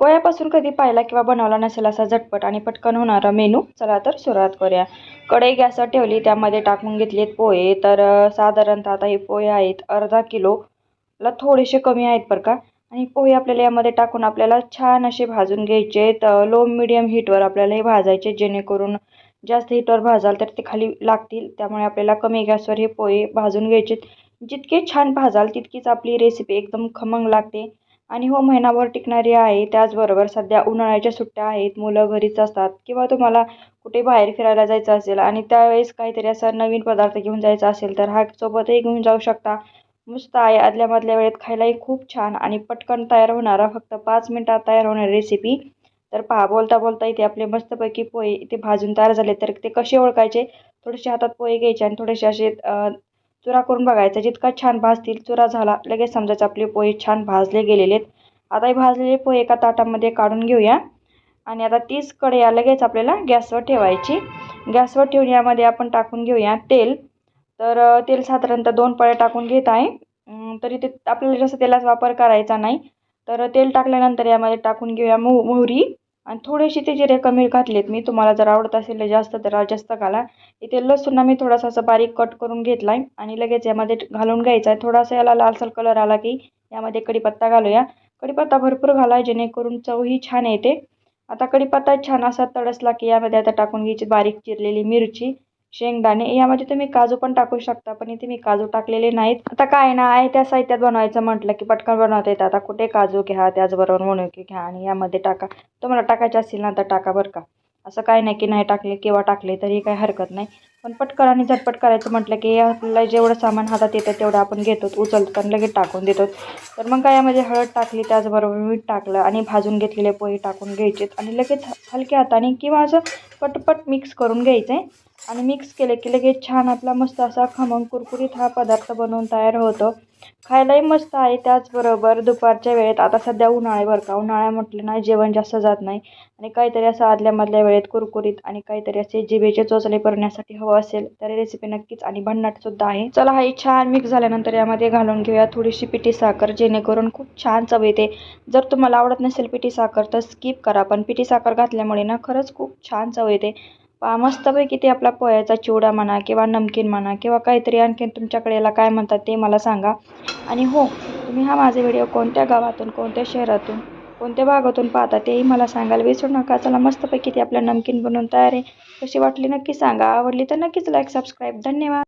पोह्यापासून कधी पाहिला किंवा बनवला नसेल असा झटपट आणि पटकन होणारा मेनू चला तर सुरुवात करूया. कढई गॅसवर ठेवली त्यामध्ये टाकून घेतलेत पोहे. तर साधारणतः आता हे पोहे आहेत अर्धा किलोला थोडेसे कमी आहेत बरं का. आणि पोहे आपल्याला यामध्ये टाकून आपल्याला छान असे भाजून घ्यायचे आहेत. लो मिडियम हीटवर आपल्याला हे भाजायचे जेणेकरून जास्त हीटवर भाजाल तर ते खाली लागतील. त्यामुळे आपल्याला कमी गॅसवर हे पोहे भाजून घ्यायचे जितके छान भाजाल तितकीच आपली रेसिपी एकदम खमंग लागते. आणि हो महिनाभर टिकणारी आहे. त्याचबरोबर सध्या उन्हाळ्याच्या सुट्ट्या आहेत. मुलं घरीच असतात. किंवा तुम्हाला कुठे बाहेर फिरायला जायचं असेल आणि त्यावेळेस काहीतरी असा नवीन पदार्थ घेऊन जायचा असेल तर हा सोबतही घेऊन जाऊ शकता. मस्त आहे. आदल्यामधल्या वेळेत खायलाही खूप छान आणि पटकन तयार होणारा फक्त पाच मिनटात तयार होणारी रेसिपी तर पहा बोलता बोलता इथे आपले मस्तपैकी पोहे इथे भाजून तयार झाले. तर ते कसे ओळखायचे? थोडेसे हातात पोहे घ्यायचे आणि थोडेसे असे चुरा करून बघायचा. जितका छान भाजतील चुरा झाला लगेच समजायचं आपले पोहे छान भाजले गेलेले आहेत आता हे भाजलेले पोहे एका ताटामध्ये काढून घेऊया. आणि आता तीच कढया लगेच आपल्याला गॅसवर ठेवायची. गॅसवर ठेवून यामध्ये आपण टाकून घेऊया तेल. तर तेल साधारणतः दोन पळ्या टाकून घेत आहे. तरी ते आपल्याला जास्त तेलाचा वापर करायचा नाही तर तेल टाकल्यानंतर यामध्ये टाकून घेऊया मोह मोहरी. आणि थोडेसे ते जिरे कमी घातलेत. मी तुम्हाला जर आवडत असेल तर जास्त तर जास्त घाला. इथे लसूण मी थोडासा असं बारीक कट करून घेतला आहे आणि लगेच यामध्ये घालून घ्यायचा आहे. थोडासा याला लालसर कलर आला की यामध्ये कढीपत्ता घालूया. कढीपत्ता भरपूर घाला जेणेकरून चवही छान येते. आता कढीपत्ता छान असा तडसला की यामध्ये आता टाकून घ्यायची बारीक चिरलेली मिरची. शेंगदाणे यामध्ये तुम्ही काजू पण टाकू शकता पण इथे मी काजू टाकलेले नाहीत. आता काय ना आहे त्या साहित्यात बनवायचं म्हटलं की पटकन बनवता येतं. आता कुठे काजू घ्या त्याचबरोबर मनुकी घ्या आणि यामध्ये टाका. तुम्हाला टाकायचे असतील ना तर टाका बरं का. असं काय नाही की नाही टाकले किंवा टाकले तरी काही हरकत नाही. पण पटकन आणि झटपट करायचं म्हटलं की आपल्याला जेवढं सामान हातात येतं तेवढं आपण घेतो उचलतो आणि लगेच टाकून देतो. तर मग काय यामध्ये हळद टाकली त्याचबरोबर मीठ टाकलं आणि भाजून घेतलेले पोहे टाकून घ्यायचेत. आणि लगेच हलक्या हाताने किंवा असं पटपट मिक्स करून घ्यायचं आहे आणि मिक्स केले की लगेच छान आपला मस्त असा खमंग कुरकुरीत हा पदार्थ बनवून तयार होतो. खायलाही मस्त आहे त्याचबरोबर दुपारच्या वेळेत आता सध्या उन्हाळे बरं का उन्हाळ्या म्हटलं नाही जेवण जास्त जात नाही. आणि काहीतरी असं आदल्यामधल्या वेळेत कुरकुरीत आणि काहीतरी असे जिभेचे चोचले करण्यासाठी हवं असेल तर रेसिपी नक्कीच आणि भन्नाट सुद्धा आहे. चला हा छान मिक्स झाल्यानंतर यामध्ये घालून घेऊया थोडीशी पिठी साखर जेणेकरून खूप छान चव येते. जर तुम्हाला आवडत नसेल पिठी साखर तर स्किप करा पण पिठी साखर घातल्यामुळे ना खरंच खूप छान चव येते. पा मस्तपैकी ते आपला पोह्याचा चिवडा म्हणा किंवा नमकीन म्हणा किंवा काहीतरी आणखीन तुमच्याकडे याला काय म्हणतात ते मला सांगा. आणि हो तुम्ही हा माझा व्हिडिओ कोणत्या गावातून कोणत्या शहरातून कोणत्या भागातून पाहता तेही मला सांगायला विसरू नका चला मस्तपैकी ते आपल्या नमकीन बनवून तयार आहे. कशी वाटली नक्की सांगा आवडली तर नक्कीच लाईक सबस्क्राईब धन्यवाद.